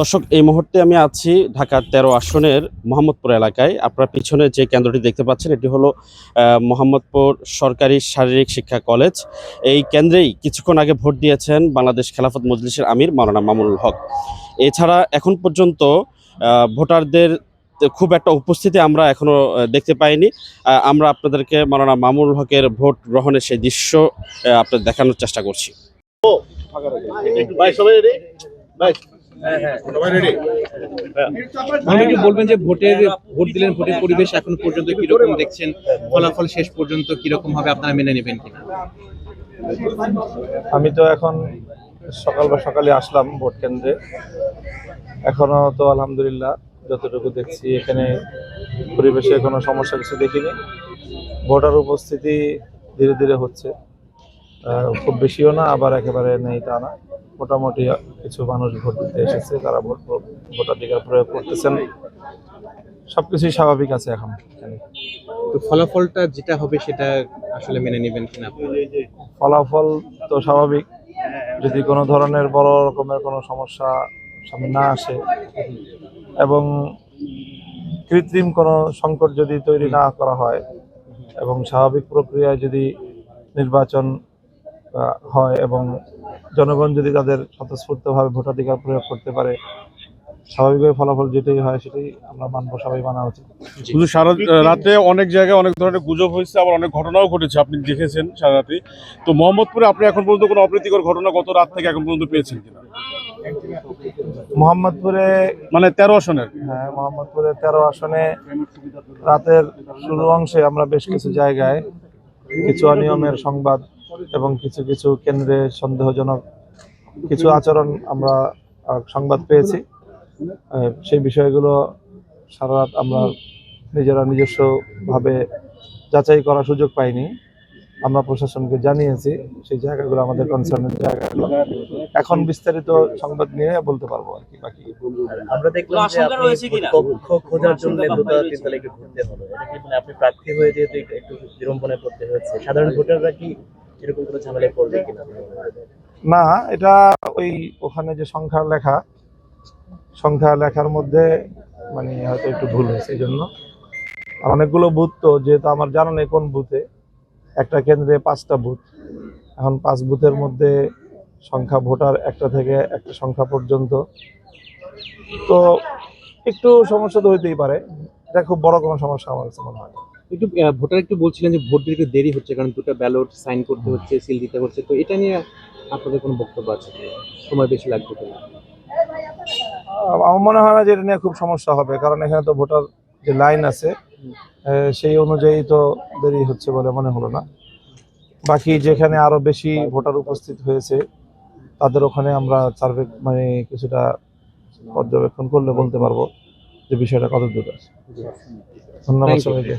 দর্শক, এই মুহূর্তে আমি আছি ঢাকার তেরো আসনের মোহাম্মদপুর এলাকায়। আপনার পিছনে যে কেন্দ্রটি দেখতে পাচ্ছেন, এটি হলো মোহাম্মদপুর সরকারি শারীরিক শিক্ষা কলেজ। এই কেন্দ্রেই কিছুক্ষণ আগে ভোট দিয়েছেন বাংলাদেশ খেলাফত মজলিসের আমির মাওলানা মামুনুল হক। এছাড়া এখন পর্যন্ত ভোটারদের খুব একটা উপস্থিতি আমরা এখনও দেখতে পাইনি। আমরা আপনাদেরকে মাওলানা মামুনুল হকের ভোট গ্রহণের সেই দৃশ্য আপনাদের দেখানোর চেষ্টা করছি। ভাই, সবাই ভাই আপনি বলবেন যে ভোটের ভোট দিলেন ভোটের পরিবেশ এখন পর্যন্ত কীরকম দেখছেন? ফলাফল শেষ পর্যন্ত কীরকম হবে আপনারা মেনে নেবেন কিনা? আমি তো এখন সকাল বা সকালে আসলাম ভোট কেন্দ্রে। এখনও তো আলহামদুলিল্লাহ যতটুকু দেখছি এখানে পরিবেশে কোনো সমস্যা কিছু দেখিনি। ভোটার উপস্থিতি ধীরে ধীরে হচ্ছে। খুব বেশিও না আবার একেবারে নেই তা না। মোটামুটি কিছু মানুষ ভোট দিতে এসেছে তারা ভোট ভোটাধিকার প্রয়োগ করতেছেন। সবকিছুই স্বাভাবিক আছে এখন। তো ফলাফলটা যেটা হবে সেটা আসলে মেনে নেবেন কিনা? ফলাফল তো স্বাভাবিক। যদি কোনো ধরনের বড় রকমের কোনো সমস্যা সামনে না আসে এবং কৃত্রিম কোনো সংকট যদি তৈরি না করা হয় এবং স্বাভাবিক প্রক্রিয়ায় যদি নির্বাচন হয় এবং জনগণ যদি তাদের স্বতঃস্ফূর্তভাবে ভোটাধিকার প্রয়োগ করতে পারে স্বাভাবিকভাবে ফলাফল যেটাই হয় সেটাই আমরা মানব সবাই মানা উচিত। শুধু সারা রাতে অনেক জায়গায় অনেক ধরনের গুজব হয়েছে আবার অনেক ঘটনাও ঘটেছে আপনি দেখেছেন সারা রাতে। তো মোহাম্মদপুরে আপনি এখন পর্যন্ত কোনো অপ্রীতিকর ঘটনা গত রাত থেকে এখন পর্যন্ত পেয়েছেন কিনা? মোহাম্মদপুরে মানে তেরো আসনের। হ্যাঁ মোহাম্মদপুরের তেরো আসনে রাতের শুরু অংশে আমরা বেশ কিছু জায়গায় কিছু অনিয়মের সংবাদ এবং কিছু কিছু কেন্দ্রে সন্দেহজনক কিছু আচরণ আমরা সংবাদ পেয়েছি। সেই বিষয়গুলো সারা রাত আমরা নিজেরা নিজস্বভাবে যাচাই করার সুযোগ পাইনি। আমরা প্রশাসনকে জানিয়েছি সেই জায়গাগুলো আমাদের কনসার্নের জায়গাগুলো। এখন বিস্তারিত সংবাদ নিয়ে বলতে পারব আর কি বাকি। আমরা দেখলাম যে আপনি কক্ষ খোঁজার জন্য দোতলা তিনতলা একটু ঘুরতে হলো এটা কি মানে আপনি প্রার্থী হয়ে যেহেতু একটু- বিড়ম্বনায় পড়তে হয়েছে সাধারণ ভোটাররা কি এরকম কোনো ঝামেলায় পড়বে কিনা? না এটা ওই ওখানে যে সংখ্যা লেখা সংখ্যা লেখার মধ্যে মানে হয়তো একটু ভুল হয়েছে এই জন্য। আর অনেকগুলো বুথ তো যেহেতু আমার জানা নেই কোন বুথে একটা কেন্দ্রে পাঁচটা বুথ। এখন পাঁচ বুথের মধ্যে সংখ্যা ভোটার একটা থেকে একটা সংখ্যা পর্যন্ত। তো একটু সমস্যা তো হইতেই পারে। এটা খুব বড় কোনো সমস্যা আমার কাছে মনে হয় না। একটু ভোটার একটু বলছিলেন যে ভোট দিতে একটু দেরি হচ্ছে কারণ দুটো ব্যালট সাইন করতে হচ্ছে সিল দিতে হচ্ছে তো এটা নিয়ে আপনাদের কোনো বক্তব্য আছে সময় বেশি লাগবে কিনা? আমার মনে হয় না যে এটা নিয়ে খুব সমস্যা হবে কারণ এখানে তো ভোটার যে লাইন আছে সেই অনুযায়ী তো দেরি হচ্ছে বলে মনে হলো না। বাকি যেখানে আরও বেশি ভোটার উপস্থিত হয়েছে তাদের ওখানে আমরা সার্ভে মানে কিছুটা পর্যবেক্ষণ করলে বলতে পারব। যে বিষয়টা কত দূর আছে। ধন্যবাদ সবাইকে।